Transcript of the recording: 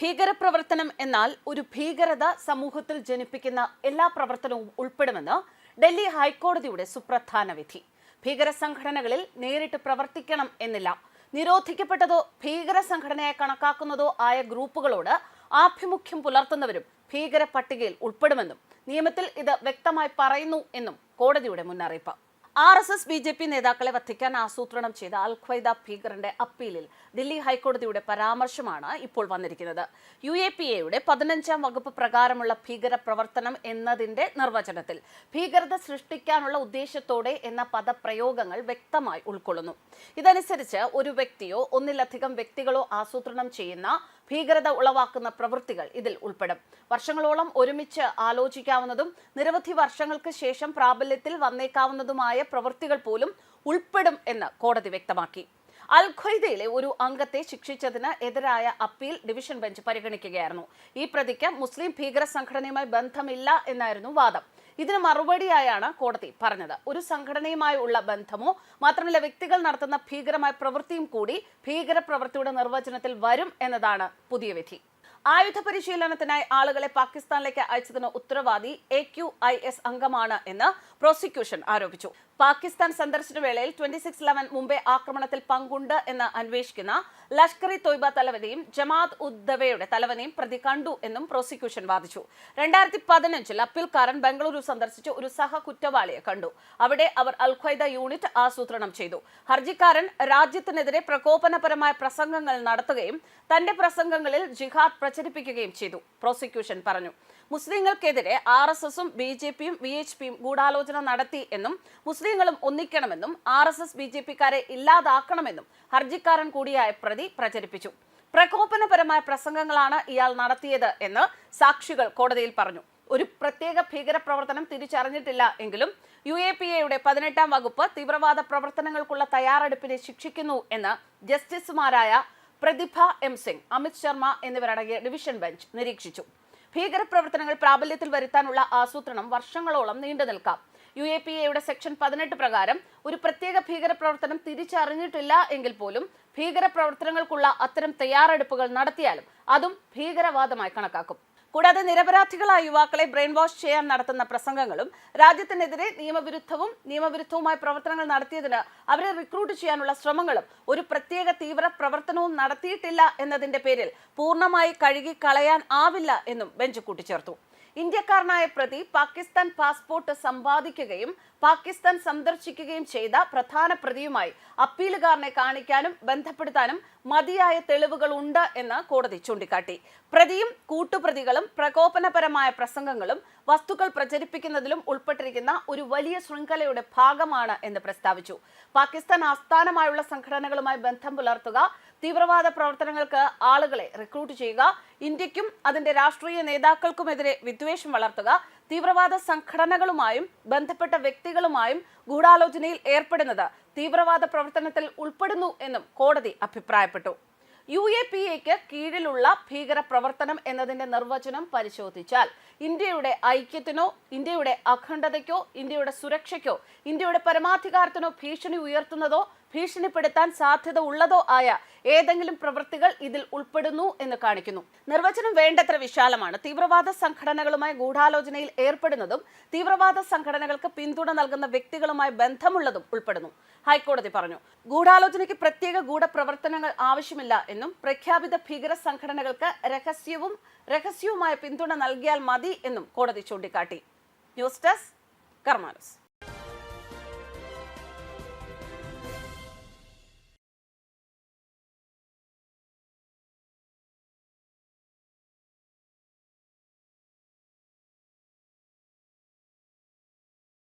ഭീകരപ്രവർത്തനം എന്നാൽ ഒരു ഭീകരത സമൂഹത്തിൽ ജനിപ്പിക്കുന്ന എല്ലാ പ്രവർത്തനവും ഉൾപ്പെടുമെന്ന് ഡൽഹി ഹൈക്കോടതിയുടെ സുപ്രധാന വിധി. ഭീകര സംഘടനകളിൽ നേരിട്ട് പ്രവർത്തിക്കണം എന്നില്ല. നിരോധിക്കപ്പെട്ടതോ ഭീകര സംഘടനയെ കണക്കാക്കുന്നതോ ആയ ഗ്രൂപ്പുകളോട് ആഭിമുഖ്യം പുലർത്തുന്നവരും ഭീകര പട്ടികയിൽ ഉൾപ്പെടുമെന്നും നിയമത്തിൽ ഇത് വ്യക്തമായി പറയുന്നു എന്നും കോടതിയുടെ മുന്നറിയിപ്പ്. R S S B J P നേതാക്കളെ വധിക്കാൻ ആസൂത്രണം ചെയ്ത അൽ ഖ്വൈദ ഭീകരന്റെ അപ്പീലിൽ ദില്ലി ഹൈക്കോടതിയുടെ പരാമർശമാണ് ഇപ്പോൾ വന്നിരിക്കുന്നത്. യു എ പി എയുടെ പതിനഞ്ചാം വകുപ്പ് പ്രകാരമുള്ള ഭീകര പ്രവർത്തനം എന്നതിന്റെ നിർവചനത്തിൽ ഭീകരത സൃഷ്ടിക്കാനുള്ള ഉദ്ദേശത്തോടെ എന്ന പദപ്രയോഗങ്ങൾ വ്യക്തമായി ഉൾക്കൊള്ളുന്നു. ഇതനുസരിച്ച് ഒരു വ്യക്തിയോ ഒന്നിലധികം വ്യക്തികളോ ആസൂത്രണം ചെയ്യുന്ന ഭീകരത ഉളവാക്കുന്ന പ്രവൃത്തികൾ ഇതിൽ ഉൾപ്പെടും. വർഷങ്ങളോളം ഒരുമിച്ച് ആലോചിക്കാവുന്നതും നിരവധി വർഷങ്ങൾക്ക് ശേഷം പ്രാബല്യത്തിൽ വന്നേക്കാവുന്നതുമായ പ്രവൃത്തികൾ പോലും ഉൾപ്പെടും എന്ന് കോടതി വ്യക്തമാക്കി. അൽ ഖ്വയ്ദയിലെ ഒരു അംഗത്തെ ശിക്ഷിച്ചതിന് എതിരായ അപ്പീൽ ഡിവിഷൻ ബെഞ്ച് പരിഗണിക്കുകയായിരുന്നു. ഈ പ്രതിക്ക് മുസ്ലിം ഭീകര സംഘടനയുമായി ബന്ധമില്ല എന്നായിരുന്നു വാദം. ഇതിന് മറുപടിയായാണ് കോടതി പറഞ്ഞത്. ഒരു സംഘടനയുമായി ഉള്ള ബന്ധമോ മാത്രമല്ല വ്യക്തികൾ നടത്തുന്ന ഭീകരമായ പ്രവൃത്തിയും കൂടി ഭീകര പ്രവൃത്തിയുടെ നിർവചനത്തിൽ വരും എന്നതാണ് പുതിയ വിധി. ആയുധ പരിശീലനത്തിനായി ആളുകളെ പാകിസ്ഥാനിലേക്ക് അയച്ചതിന് ഉത്തരവാദി എ ക്യു ഐ എസ് അംഗമാണ് എന്ന് പ്രോസിക്യൂഷൻ ആരോപിച്ചു. പാകിസ്ഥാൻ സന്ദർശന വേളയിൽ ട്വന്റി സിക്സ് ലെവൻ മുംബൈ ആക്രമണത്തിൽ പങ്കുണ്ട് എന്ന് അന്വേഷിക്കുന്ന ലഷ്കർ ഇ തൊയ്ബ തലവനെയും ജമാഅത്ത് ഉദ്ദവയുടെ തലവനെയും പ്രതി കണ്ടു എന്നും പ്രോസിക്യൂഷൻ വാദിച്ചു. രണ്ടായിരത്തി പതിനഞ്ചിൽ അപ്പീൽക്കാരൻ ബംഗളൂരു സന്ദർശിച്ച് ഒരു സഹ കുറ്റവാളിയെ കണ്ടു. അവിടെ അവർ അൽ യൂണിറ്റ് ആസൂത്രണം ചെയ്തു. ഹർജിക്കാരൻ രാജ്യത്തിനെതിരെ പ്രകോപനപരമായ പ്രസംഗങ്ങൾ നടത്തുകയും തന്റെ പ്രസംഗങ്ങളിൽ ജിഹാദ് പ്രചരിപ്പിക്കുകയും ചെയ്തു പ്രോസിക്യൂഷൻ പറഞ്ഞു. മുസ്ലിങ്ങൾക്കെതിരെ ആർ എസ് എസും ബി ജെ പിയും വി എച്ച് പിയും ഗൂഢാലോചന നടത്തി എന്നും മുസ്ലിങ്ങളും ഒന്നിക്കണമെന്നും R S S B J പിക്കാരെ ഇല്ലാതാക്കണമെന്നും ഹർജിക്കാരൻ കൂടിയായ പ്രതി പ്രചരിപ്പിച്ചു. പ്രകോപനപരമായ പ്രസംഗങ്ങളാണ് ഇയാൾ നടത്തിയത് എന്ന് സാക്ഷികൾ കോടതിയിൽ പറഞ്ഞു. ഒരു പ്രത്യേക ഭീകര പ്രവർത്തനം തിരിച്ചറിഞ്ഞിട്ടില്ല എങ്കിലും യു എ പി എയുടെ പതിനെട്ടാം വകുപ്പ് തീവ്രവാദ പ്രവർത്തനങ്ങൾക്കുള്ള തയ്യാറെടുപ്പിനെ ശിക്ഷിക്കുന്നു എന്ന് ജസ്റ്റിസുമാരായ പ്രതിഭ എം സിംഗ് അമിത് ശർമ്മ എന്നിവരടങ്ങിയ ഡിവിഷൻ ബെഞ്ച് നിരീക്ഷിച്ചു. ഭീകരപ്രവർത്തനങ്ങൾ പ്രാബല്യത്തിൽ വരുത്താനുള്ള ആസൂത്രണം വർഷങ്ങളോളം നീണ്ടു നിൽക്കാം യു എ പി എയുടെ സെക്ഷൻ പതിനെട്ട് പ്രകാരം ഒരു പ്രത്യേക ഭീകരപ്രവർത്തനം തിരിച്ചറിഞ്ഞിട്ടില്ല എങ്കിൽ പോലും ഭീകരപ്രവർത്തനങ്ങൾക്കുള്ള അത്തരം തയ്യാറെടുപ്പുകൾ നടത്തിയാലും അതും ഭീകരവാദമായി കണക്കാക്കും. കൂടാതെ നിരപരാധികളായ യുവാക്കളെ ബ്രെയിൻ വാഷ് ചെയ്യാൻ നടത്തുന്ന പ്രസംഗങ്ങളും രാജ്യത്തിനെതിരെ നിയമവിരുദ്ധവും നിയമവിരുദ്ധവുമായ പ്രവർത്തനങ്ങൾ നടത്തിയതിന് അവരെ റിക്രൂട്ട് ചെയ്യാനുള്ള ശ്രമങ്ങളും ഒരു പ്രത്യേക തീവ്ര പ്രവർത്തനവും നടത്തിയിട്ടില്ല എന്നതിന്റെ പേരിൽ പൂർണമായി കഴുകി കളയാൻ ആവില്ല എന്നും ബെഞ്ച് കൂട്ടിച്ചേർത്തു. ഇന്ത്യക്കാരനായ പ്രതി പാകിസ്ഥാൻ പാസ്പോർട്ട് സമ്പാദിക്കുകയും പാകിസ്ഥാൻ സന്ദർശിക്കുകയും ചെയ്ത പ്രധാന പ്രതിയുമായി അപ്പീലുകാരനെ കാണിക്കാനും ബന്ധപ്പെടുത്താനും മതിയായ തെളിവുകൾ ഉണ്ട് എന്ന് കോടതി ചൂണ്ടിക്കാട്ടി. പ്രതിയും കൂട്ടുപ്രതികളും പ്രകോപനപരമായ പ്രസംഗങ്ങളും വസ്തുക്കൾ പ്രചരിപ്പിക്കുന്നതിലും ഉൾപ്പെട്ടിരിക്കുന്ന ഒരു വലിയ ശൃംഖലയുടെ ഭാഗമാണ് എന്ന് പ്രസ്താവിച്ചു. പാകിസ്ഥാൻ ആസ്ഥാനമായുള്ള സംഘടനകളുമായി ബന്ധം പുലർത്തുക തീവ്രവാദ പ്രവർത്തനങ്ങൾക്ക് ആളുകളെ റിക്രൂട്ട് ചെയ്യുക ഇന്ത്യക്കും അതിന്റെ രാഷ്ട്രീയ നേതാക്കൾക്കുമെതിരെ വിദ്വേഷം വളർത്തുക തീവ്രവാദ സംഘടനകളുമായും ബന്ധപ്പെട്ട വ്യക്തികളുമായും ഗൂഢാലോചനയിൽ ഏർപ്പെടുന്നത് തീവ്രവാദ പ്രവർത്തനത്തിൽ ഉൾപ്പെടുന്നു എന്നും കോടതി അഭിപ്രായപ്പെട്ടു. യു എ പി എക്ക് കീഴിലുള്ള ഭീകര പ്രവർത്തനം എന്നതിന്റെ നിർവചനം പരിശോധിച്ചാൽ ഇന്ത്യയുടെ ഐക്യത്തിനോ ഇന്ത്യയുടെ അഖണ്ഡതയ്ക്കോ ഇന്ത്യയുടെ സുരക്ഷയ്ക്കോ ഇന്ത്യയുടെ പരമാധികാരത്തിനോ ഭീഷണി ഉയർത്തുന്നതോ ഭീഷണിപ്പെടുത്താൻ സാധ്യത ഉള്ളതോ ആയ ഏതെങ്കിലും പ്രവൃത്തികൾ ഇതിൽ ഉൾപ്പെടുന്നു എന്ന് കാണിക്കുന്നു. നിർവചനം വേണ്ടത്ര വിശാലമാണ്. തീവ്രവാദ സംഘടനകളുമായി ഗൂഢാലോചനയിൽ ഏർപ്പെടുന്നതും തീവ്രവാദ സംഘടനകൾക്ക് പിന്തുണ നൽകുന്ന വ്യക്തികളുമായി ബന്ധമുള്ളതും ഉൾപ്പെടുന്നു. ഹൈക്കോടതി പറഞ്ഞു ഗൂഢാലോചനയ്ക്ക് പ്രത്യേക ഗൂഢപ്രവർത്തനങ്ങൾ ആവശ്യമില്ല എന്നും പ്രഖ്യാപിത ഭീകര സംഘടനകൾക്ക് രഹസ്യവും രഹസ്യവുമായ പിന്തുണ നൽകിയാൽ മതി എന്നും കോടതി ചൂണ്ടിക്കാട്ടി. News desk കർമാനസ്.